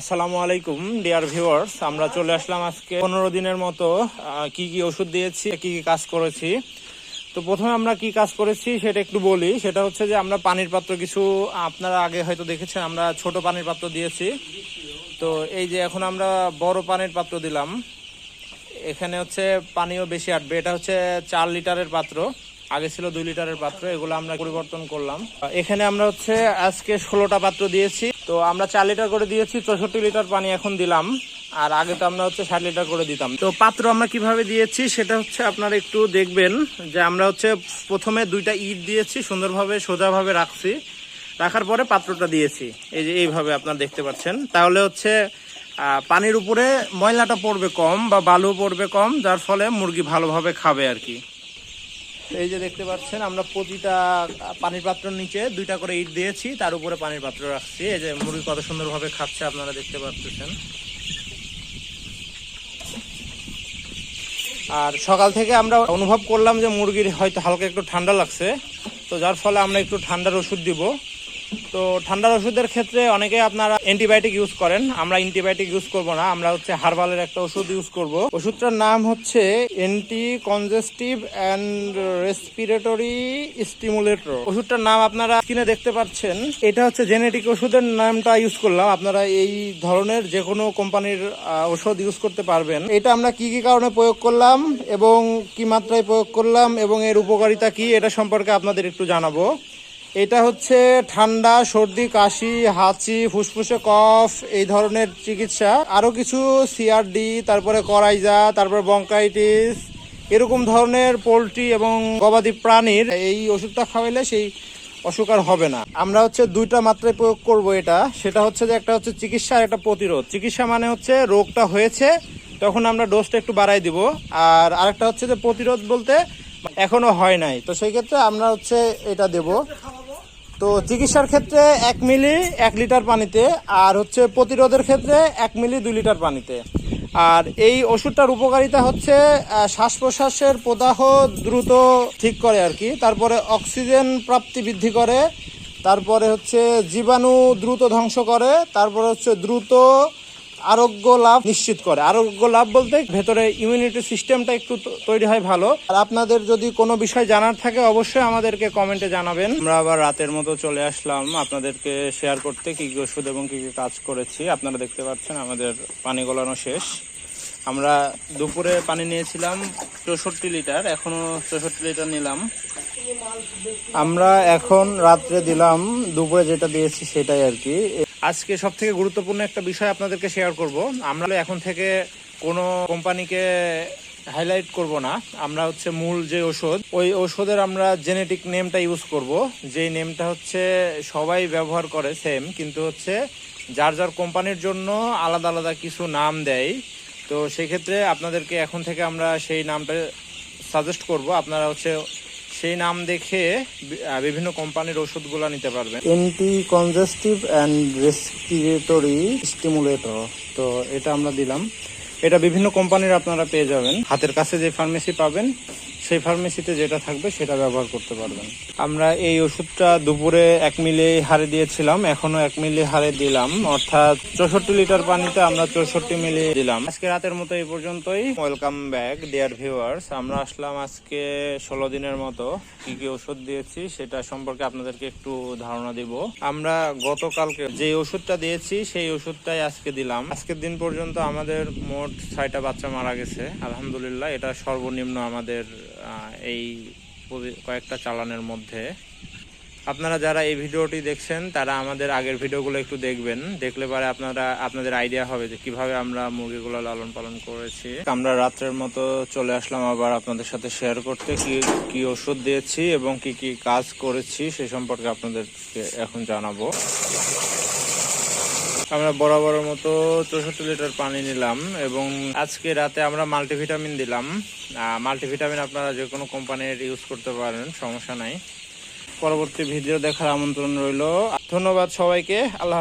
আসসালামু আলাইকুম, dear viewers. আমরা চলে আসলাম আজকে পনেরো দিনের মতো কি কি ওষুধ দিয়েছি, কি কি কাজ করেছি। তো প্রথমে আমরা কি কাজ করেছি সেটা একটু বলি। সেটা হচ্ছে যে আমরা পানির পাত্র কিছু, আপনারা আগে হয়তো দেখেছেন, আমরা ছোট পানির পাত্র দিয়েছি। তো এই যে এখন আমরা বড় পানির পাত্র দিলাম। এখানে হচ্ছে পানিও বেশি আটবে। এটা হচ্ছে চার লিটারের পাত্র। আগে ছিল দুই লিটারের পাত্র, এগুলো আমরা পরিবর্তন করলাম। এখানে আমরা হচ্ছে আজকে ষোলোটা পাত্র দিয়েছি। তো আমরা চার লিটার করে দিয়েছি, চৌষট্টি লিটার পানি এখন দিলাম। আর আগে তো আমরা হচ্ছে ষাট লিটার করে দিতাম। তো পাত্র আমরা কীভাবে দিয়েছি সেটা হচ্ছে আপনারা একটু দেখবেন যে আমরা হচ্ছে প্রথমে দুইটা ইট দিয়েছি, সুন্দরভাবে সোজাভাবে রাখছি। রাখার পরে পাত্রটা দিয়েছি। এই যে এইভাবে আপনারা দেখতে পাচ্ছেন। তাহলে হচ্ছে পানির উপরে ময়লাটা পড়বে কম বা বালু পড়বে কম, যার ফলে মুরগি ভালোভাবে খাবে আর কি। এই যে দেখতে পাচ্ছেন, আমরা প্রতিটা পানির পাত্র নিচে দুইটা করে ইট দিয়েছি, তার উপরে পানির পাত্র রাখছি। এই যে মুরগি কত সুন্দরভাবে খাচ্ছে আপনারা দেখতে পাচ্ছেন। আর সকাল থেকে আমরা অনুভব করলাম যে মুরগির হয়তো হালকা একটু ঠান্ডা লাগছে, তো যার ফলে আমরা একটু ঠান্ডার ওষুধ দিব। তো ঠান্ডার ওষুধের ক্ষেত্রে অনেকে আপনারা অ্যান্টিবায়োটিক ইউজ করেন। আমরা অ্যান্টিবায়োটিক ইউজ করব না, আমরা হচ্ছে হার্বালের একটা ওষুধ ইউজ করব। ওষুধটার নাম হচ্ছে anti congestive and respiratory stimulator ওষুধটার নাম আপনারা স্ক্রিনে দেখতে পাচ্ছেন। এটা হচ্ছে জেনেটিক ওষুধের নামটা ইউজ করলাম। আপনারা এই ধরনের যে কোনো কোম্পানির ওষুধ ইউজ করতে পারবেন। এটা আমরা কি কি কারণে প্রয়োগ করলাম এবং কি মাত্রায় প্রয়োগ করলাম এবং এর উপকারিতা কি, এটা সম্পর্কে আপনাদের একটু জানাব। এটা হচ্ছে ঠান্ডা, সর্দি, কাশি, হাঁচি, ফুসফুসে কফ, এই ধরনের চিকিৎসা। আরও কিছু সিআরডি তারপরে করাইজা, তারপরে বঙ্কাইটিস, এরকম ধরনের পোলট্রি এবং গবাদি প্রাণীর এই ওষুধটা খাওয়াইলে সেই অসুখ আর হবে না। আমরা হচ্ছে দুইটা মাত্রায় প্রয়োগ করব এটা। সেটা হচ্ছে যে একটা হচ্ছে চিকিৎসা আর একটা প্রতিরোধ। চিকিৎসা মানে হচ্ছে রোগটা হয়েছে, তখন আমরা ডোজটা একটু বাড়াই দিব। আর আরেকটা হচ্ছে যে প্রতিরোধ বলতে এখনও হয় নাই। তো সেই ক্ষেত্রে আমরা হচ্ছে এটা দেব। তো চিকিৎসার ক্ষেত্রে এক মিলি এক লিটার পানিতে, আর হচ্ছে প্রতিরোধের ক্ষেত্রে এক মিলি দুই লিটার পানিতে। আর এই ওষুধটার উপকারিতা হচ্ছে শ্বাস প্রশ্বাসের প্রদাহ দ্রুত ঠিক করে আর কি, তারপরে অক্সিজেন প্রাপ্তি বৃদ্ধি করে, তারপরে হচ্ছে জীবাণু দ্রুত ধ্বংস করে, তারপরে হচ্ছে দ্রুত আরোগ্য লাভ নিশ্চিত করে। আরোগ্য লাভ বলতে ভেতরে ইমিউনিটি সিস্টেমটা একটু তৈরি হয় ভালো। আর আপনাদের যদি কোনো বিষয় জানার থাকে অবশ্যই আমাদেরকে কমেন্টে জানাবেন। আমরা আবার রাতের মতো চলে আসলাম। আপনাদেরকে শেয়ার করতে কি কি ওষুধ এবং কি কি কাজ করেছি, আপনারা দেখতে পাচ্ছেন আমাদের পানি গলানো শেষ। আমরা দুপুরে পানি নিয়েছিলাম চৌষট্টি লিটার, এখনও চৌষট্টি লিটার নিলাম। আমরা এখন রাত্রে দিলাম, দুপুরে যেটা দিয়েছি সেটাই আর কি। আজকে সব থেকে গুরুত্বপূর্ণ একটা বিষয় আপনাদেরকে শেয়ার করব। আমরা এখন থেকে কোনো কোম্পানিকে হাইলাইট করব না। আমরা হচ্ছে মূল যে ওষুধ ওই ওষুধের আমরা জেনেটিক নেমটা ইউজ করব। যেই নেমটা হচ্ছে সবাই ব্যবহার করে সেম কিন্তু হচ্ছে যার যার কোম্পানির জন্য আলাদা আলাদা কিছু নাম দেয়। তো সেক্ষেত্রে আপনাদেরকে এখন থেকে আমরা সেই নামটা সাজেস্ট করব। আপনারা হচ্ছে সেই নাম দেখে বিভিন্ন কোম্পানির ওষুধগুলো নিতে পারবেন। Anti congestive and respiratory stimulator তো এটা আমরা দিলাম। এটা বিভিন্ন কোম্পানির আপনারা পেয়ে যাবেন। হাতের কাছে যে ফার্মেসি পাবেন সেই ফার্মেসিতে যেটা থাকবে সেটা ব্যবহার করতে পারবেন। আমরা এই ওষুধটা দুপুরে এক মিলি হারে দিয়েছিলাম এখনও এক মিলি হারে দিলাম। অর্থাৎ চৌষট্টি লিটার পানিতে আমরা চৌষট্টি মিলি দিলাম। আজকে রাতের মতো এই পর্যন্তই। ওয়েলকাম ব্যাক ডিয়ার ভিউয়ার্স আমরা আসলাম আজকে ষোলো দিনের মতো। কি কি ওষুধ দিয়েছি সেটা সম্পর্কে আপনাদেরকে একটু ধারণা দিব। আমরা গতকালকে যে ওষুধটা দিয়েছি সেই ওষুধটাই আজকে দিলাম। আজকের দিন পর্যন্ত আমাদের মোট ছয়টা বাচ্চা মারা গেছে। আলহামদুলিল্লাহ, এটা সর্বনিম্ন আমাদের এই কয়েকটা চালানের মধ্যে। আপনারা যারা এই ভিডিওটি দেখছেন, তারা আমাদের আগের ভিডিওগুলো একটু দেখবেন। দেখলে পরে আপনারা, আপনাদের আইডিয়া হবে যে কীভাবে আমরা মুরগিগুলো লালন পালন করেছি। আমরা রাত্রের মতো চলে আসলাম আবার আপনাদের সাথে শেয়ার করতে, কি কি ওষুধ দিয়েছি এবং কি কি কাজ করেছি সে সম্পর্কে আপনাদেরকে এখন জানাব। আমরা বরাবরের মতো চৌষট্টি লিটার পানি নিলাম এবং আজকে রাতে আমরা মাল্টিভিটামিন দিলাম। মাল্টিভিটামিন আপনারা যে কোনো কোম্পানির ইউজ করতে পারেন, সমস্যা নাই। পরবর্তী ভিডিও দেখার আমন্ত্রণ রইল। ধন্যবাদ সবাইকে। আল্লাহ